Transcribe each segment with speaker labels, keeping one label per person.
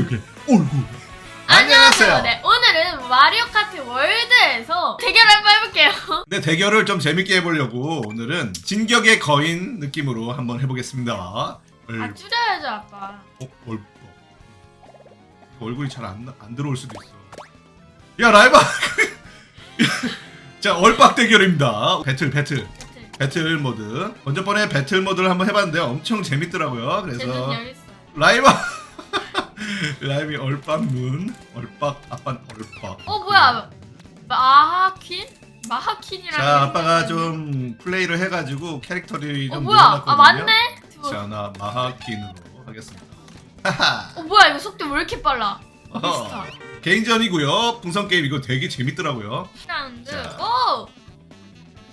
Speaker 1: 진격의 얼굴.
Speaker 2: 안녕하세요. 네, 오늘은 마리오 카트 월드에서 대결을 한번 해볼게요.
Speaker 1: 네, 대결을 좀 재밌게 해보려고 오늘은 진격의 거인 느낌으로 한번 해보겠습니다. 얼,
Speaker 2: 아, 줄여야죠, 아빠.
Speaker 1: 어, 얼, 어. 얼굴이 잘 안 안 들어올 수도 있어. 야, 라이바! 자, 얼빡 대결입니다. 배틀, 배틀. 배틀 모드. 먼저 번에 배틀 모드를 한번 해봤는데 엄청 재밌더라고요.
Speaker 2: 제
Speaker 1: 그래서
Speaker 2: 눈 여기 있어요.
Speaker 1: 라이바! 얼빡 눈, 얼빡, 아빠는 얼빡.
Speaker 2: 어, 뭐야. 마하퀸? 마하퀸이라는
Speaker 1: 자,
Speaker 2: 게
Speaker 1: 아빠가. 좀 플레이를 해가지고 캐릭터들이 좀
Speaker 2: 어, 뭐야. 아. 맞네? 저-
Speaker 1: 자, 나 마하킨으로 하겠습니다. 하하.
Speaker 2: 어, 뭐야. 이거 속도 왜 이렇게 빨라? 비스타.
Speaker 1: 개인전이고요. 풍선 게임 이거 되게 재밌더라고요.
Speaker 2: 라운드.
Speaker 1: 자.
Speaker 2: 오!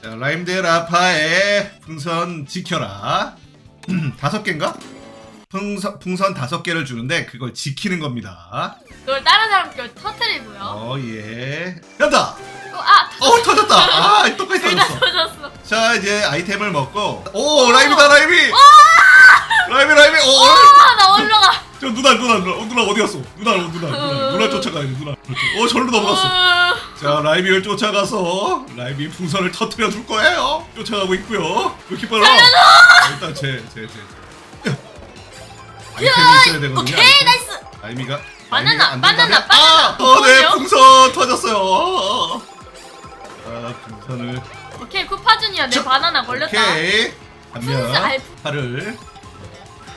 Speaker 1: 자, 라임드 라파의 풍선 지켜라. 다섯 개인가? 풍선 풍선 다섯 개를 주는데 그걸 지키는 겁니다.
Speaker 2: 그걸 다른 사람 걸 터트리고요.
Speaker 1: 어 예. 간다.
Speaker 2: 어, 아,
Speaker 1: 어 터졌다. 아 똑같이
Speaker 2: 둘다
Speaker 1: 터졌어.
Speaker 2: 터졌어.
Speaker 1: 자 이제 아이템을 먹고 오 라임이다 라임이. 라임이 라임이. 오.
Speaker 2: 아, 나 올라가.
Speaker 1: 저 누나 누나 누나 어, 누나 어디 갔어? 누나 누나 누나 누나 쫓아가야 돼 누나. 그렇지. 어 절로 넘어갔어.
Speaker 2: 어,
Speaker 1: 자 라이비를 쫓아가서 라이비 풍선을 터트려 줄 거예요. 쫓아가고 있고요. 왜 이렇게 빨라? 아, 일단 제 제 제. 제. 아이템이 있어야 되거든요.
Speaker 2: 오케이,
Speaker 1: 아이템.
Speaker 2: 나이스.
Speaker 1: 라이미가
Speaker 2: 바나나, 바나나, 바나나.
Speaker 1: 아, 어, 네? 풍선 터졌어요. 어. 아 풍선을
Speaker 2: 오케이, 쿠파준이야. 내
Speaker 1: 저-
Speaker 2: 바나나 걸렸다.
Speaker 1: 오케이 한명 팔을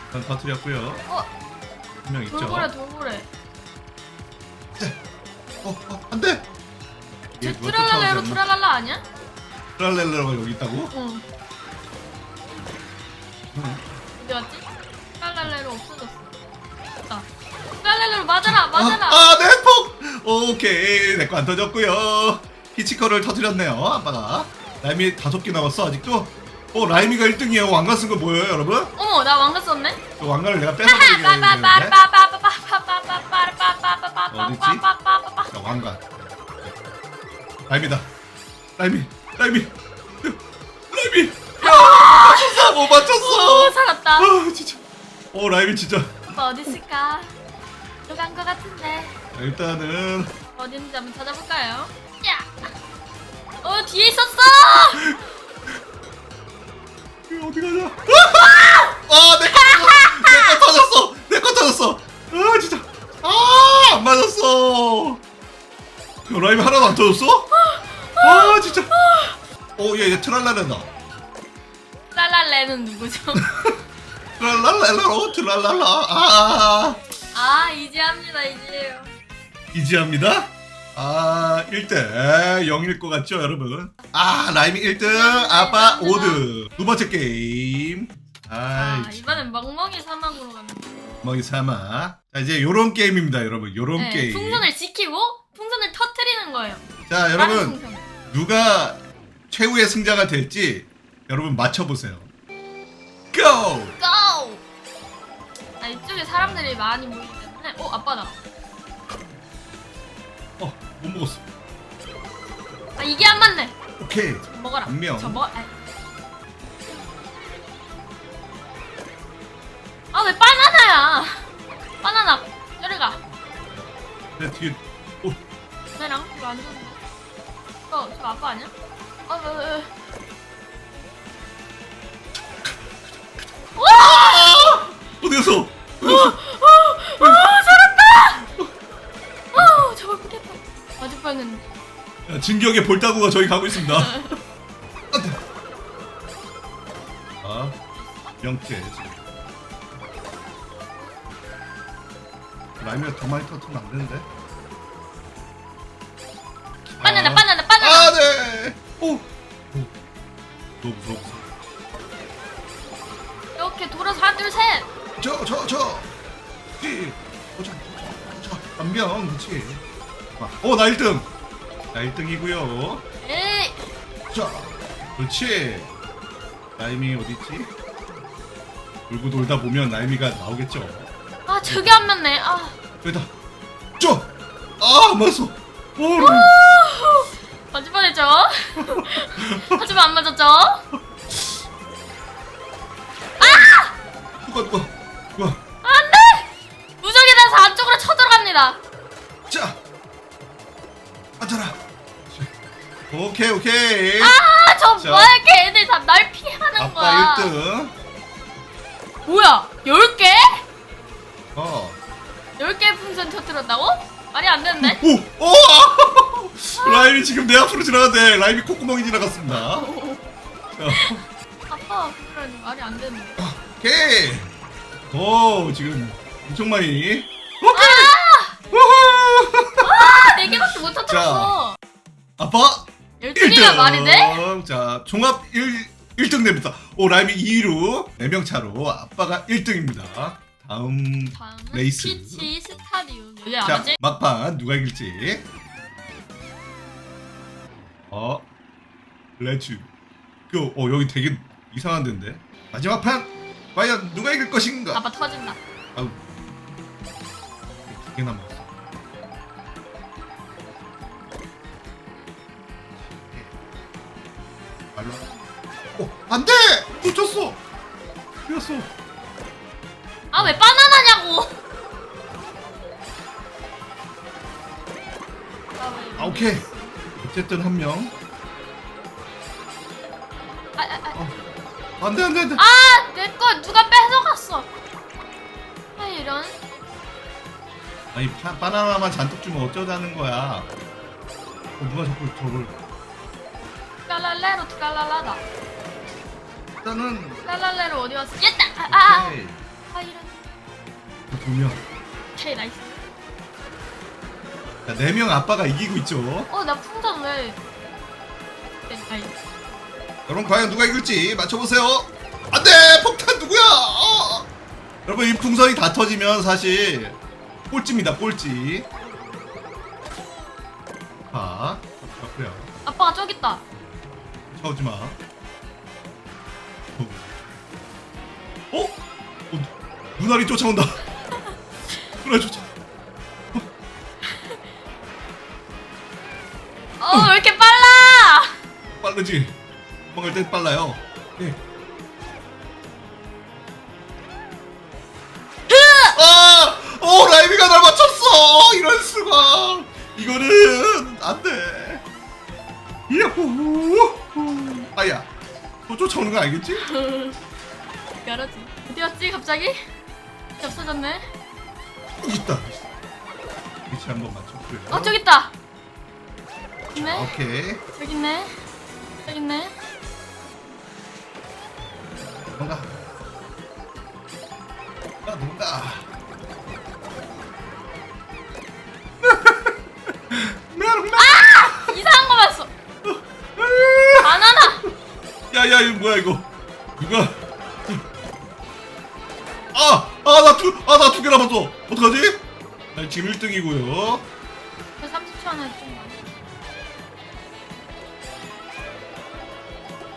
Speaker 1: 일단 터트렸고요.
Speaker 2: 어,
Speaker 1: 한 명 있죠.
Speaker 2: 돌고래, 돌고래.
Speaker 1: 어, 어, 안 돼! 누가
Speaker 2: 트랄랄레로? 트랄랄라 아니야?
Speaker 1: 트랄렐레로가 여기 있다고?
Speaker 2: 응.
Speaker 1: 응.
Speaker 2: 어디 갔지? 스칼레로 없어졌어. 아, 자, 스칼레로 맞아라, 맞아라.
Speaker 1: 아, 아, 폭! 오케이, 내 거 안 터졌고요 히치커를 터뜨렸네요, 아빠가. 라임이 다섯 개 남았어, 아직도. 어, 라임이가 1등이에요. 왕관 쓴 거 뭐예요, 여러분?
Speaker 2: 어머, 나 왕가 썼네.
Speaker 1: 그 왕관을 내가 뺏어
Speaker 2: 어디지? 야, 왕관. 라임이다. 라임이, 라임이, 라임이. 야, 아! 못
Speaker 1: 맞췄어.
Speaker 2: 오, 살았다.
Speaker 1: 아, 진짜. 어, 라임이 진짜.
Speaker 2: 오빠 어디 있을까? 들어간 것 같은데.
Speaker 1: 일단은
Speaker 2: 어디 있는지 한번 찾아볼까요? 야! 어, 뒤에 있었어!
Speaker 1: 이거 어디 가냐? 아, 내 거, 내거 터졌어. 내 거 터졌어. 아, 진짜. 아, 안 맞았어. 야, 라임이 하나도 안 터졌어? 아, 진짜. 어, 얘, 얘 트랄라렌다.
Speaker 2: 랄랄레는 누구죠?
Speaker 1: 트랄랄랄라, 트랄랄라. 아,
Speaker 2: 아, 이제 합니다, 이제요.
Speaker 1: 이지합니다. 아, 1등. 0일 것 같죠, 여러분? 아, 라임이 1등. 아빠 5등. 두 번째 게임.
Speaker 2: 아,
Speaker 1: 아이,
Speaker 2: 이번엔 멍멍이 사막으로 갑니다.
Speaker 1: 먹이 삼아. 자, 이제 요런 게임입니다, 여러분. 요런
Speaker 2: 네,
Speaker 1: 게임.
Speaker 2: 풍선을 지키고 풍선을 터트리는 거예요.
Speaker 1: 자,
Speaker 2: 다른
Speaker 1: 여러분.
Speaker 2: 풍선.
Speaker 1: 누가 최후의 승자가 될지 여러분 맞춰보세요. 고!
Speaker 2: 고! 아, 이쪽에 사람들이 많이 모이기 때문에. 어, 아빠다.
Speaker 1: 어, 못 먹었어.
Speaker 2: 아, 이게 안 맞네.
Speaker 1: 오케이.
Speaker 2: 먹어라.
Speaker 1: 한 명.
Speaker 2: 저 먹. 아, 아, 왜 바나나야? 바나나, 저리 가.
Speaker 1: 내 뒤에. 오,
Speaker 2: 내랑 이거 안 좋은데. 어, 저 아빠 아니야? 어, 어, 어.
Speaker 1: 어디 갔어?
Speaker 2: 어, 저걸 피겠다. 맞을 뻔했는데.
Speaker 1: 야, 진격의 볼따구가 저기 가고 있습니다. 아, 명태. 라임이가 더 많이 터트리면 안 되는데.
Speaker 2: 바나나,
Speaker 1: 아.
Speaker 2: 바나나, 바나나.
Speaker 1: 아, 네. 오. 오. 너무 무서워.
Speaker 2: 이렇게 돌아서 하나, 둘, 셋.
Speaker 1: 저, 저, 저. 뒤. 어, 저, 저, 한 명, 그렇지. 어, 나 1등. 나 1등이고요.
Speaker 2: 에이.
Speaker 1: 자, 그렇지. 라임이 어디 있지? 돌고 돌다 보면 라임이가 나오겠죠.
Speaker 2: 아, 저게 안 맞네. 아.
Speaker 1: 여기다. 저. 아, 안 맞았어. 오.
Speaker 2: 맞을 뻔했죠? 하지만 안 맞았죠?
Speaker 1: 누가, 누가, 누가.
Speaker 2: 안돼! 무적에다서 안쪽으로 쳐들어갑니다. 자, 앉아라.
Speaker 1: 오케이 오케이.
Speaker 2: 아, 저 뭐야 걔네들 다 날 피하는
Speaker 1: 아빠
Speaker 2: 거야.
Speaker 1: 1등.
Speaker 2: 뭐야? 10개?
Speaker 1: 어.
Speaker 2: 10개 풍선 터뜨렸다고? 말이 안 되는데?
Speaker 1: 오! 오! 라임이 지금 내 앞으로 지나가는데 라임이 콧구멍이 지나갔습니다. 어, 어.
Speaker 2: 아빠, 그래 말이 안 되는데.
Speaker 1: 오케이. 오, 지금 엄청 많이. 오케이. 우후!
Speaker 2: 아, 4개밖에 못 터뜨렸어.
Speaker 1: 아빠
Speaker 2: 12개가 말이 돼?
Speaker 1: 자, 종합 1, 1등 됩니다. 오, 라임이 2위로 4명 차로 아빠가 1등입니다. 다음
Speaker 2: 다음은
Speaker 1: 레이스.
Speaker 2: 피치 스타디움. 여기
Speaker 1: 자,
Speaker 2: 알았지?
Speaker 1: 막판 누가 이길지. 어, 레츠. 그, 어 여기 되게 이상한 데인데. 마지막 판 과연 누가 이길 것인가?
Speaker 2: 아빠 터진다.
Speaker 1: 아우, 두개 남았어. 말로. 어, 안 돼! 놓쳤어! 이겼어.
Speaker 2: 아, 왜 바나나냐고!
Speaker 1: 아, 오케이. 어쨌든 한 명. 안 돼, 안 돼, 안 돼.
Speaker 2: 아, 내 거 누가 뺏어갔어. 아, 이런.
Speaker 1: 아니 파, 바나나만 잔뜩 주면 어쩌자는 거야. 어, 누가 자꾸 저걸
Speaker 2: 깔랄레로 깔랄라다.
Speaker 1: 일단은
Speaker 2: 깔랄레로 어디 갔어? 얘다! 아, 아, 아,
Speaker 1: 오케이
Speaker 2: 아, 이런.
Speaker 1: 두 명.
Speaker 2: 오케이, 나이스.
Speaker 1: 자, 네명 아빠가 이기고 있죠.
Speaker 2: 어, 나 풍선 왜. 네, 아니.
Speaker 1: 여러분 과연 누가 이길지 맞춰보세요. 안돼 폭탄 누구야? 어! 여러분 이 풍선이 다 터지면 사실 꼴찌입니다 꼴찌. 자, 그래요.
Speaker 2: 아빠가 저기 있다.
Speaker 1: 차오지 마. 어? 어? 어? 눈알이 쫓아온다. 눈알 쫓아.
Speaker 2: 어, 왜 이렇게 빨라!
Speaker 1: 빠르지. 도망갈 땐 빨라요. 예. 아! 오 라이비가 날 맞췄어. 이럴 수가. 이거는 안 돼. 야호. 아야. 또 쫓아오는 거 알겠지?
Speaker 2: 그렇지. 어디 갔지, 갑자기? 없어졌네.
Speaker 1: 여기 있다. 위치 한번 맞췄고요.
Speaker 2: 어, 저기 있다! 있네?
Speaker 1: 오케이.
Speaker 2: 저기 있네. 저기 있네.
Speaker 1: 뭔가. 아, 뭔가. 메롱나.
Speaker 2: 이상한 거 봤어! 바나나!
Speaker 1: 야야 이거 뭐야 이거 누가 아아나 두아나 두 개 남았어 어떡하지 나 지금 1등이고요
Speaker 2: 저 30초 안에 좀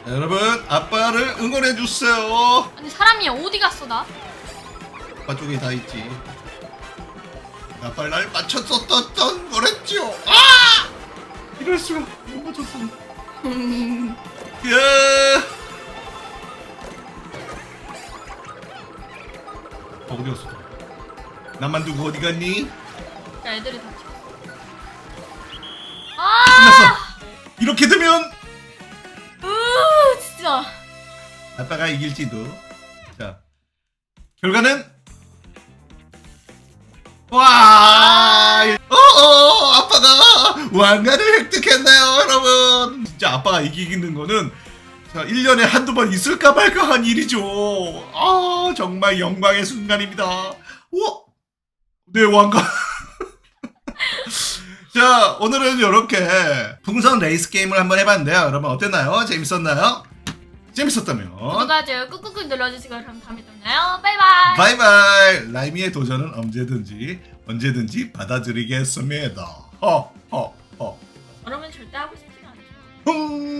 Speaker 1: 여러분 아빠를 응원해 주세요.
Speaker 2: 아니, 사람이 어디 갔어, 나?
Speaker 1: 아빠 쪽에 다 있지. 아빠를 날 맞췄었던 거랬죠 아! 이럴 수가 못 맞췄어. 야 어, 어디 갔어? 나만 두고 어디 갔니?
Speaker 2: 야, 애들이 다 튀었어. 아!
Speaker 1: 이렇게 되면 아빠가 이길지도. 자, 결과는 와, 어 어, 아빠가 왕관을 획득했네요, 여러분. 진짜 아빠가 이기는 거는 자, 1년에 한두 번 있을까 말까 한 일이죠. 아, 정말 영광의 순간입니다. 우와, 내 왕관. 자, 오늘은 이렇게 풍선 레이스 게임을 한번 해봤는데요. 여러분 어땠나요? 재밌었나요? 재밌었다면
Speaker 2: 좋아요 꾹꾹꾹 눌러주시고 그럼 다음에 또 만나요. 바이바이.
Speaker 1: 바이바이 라이미의 도전은 언제든지 언제든지 받아들이겠습니다 허허허
Speaker 2: 그러면 절대 하고 싶지가 않죠.
Speaker 1: 흥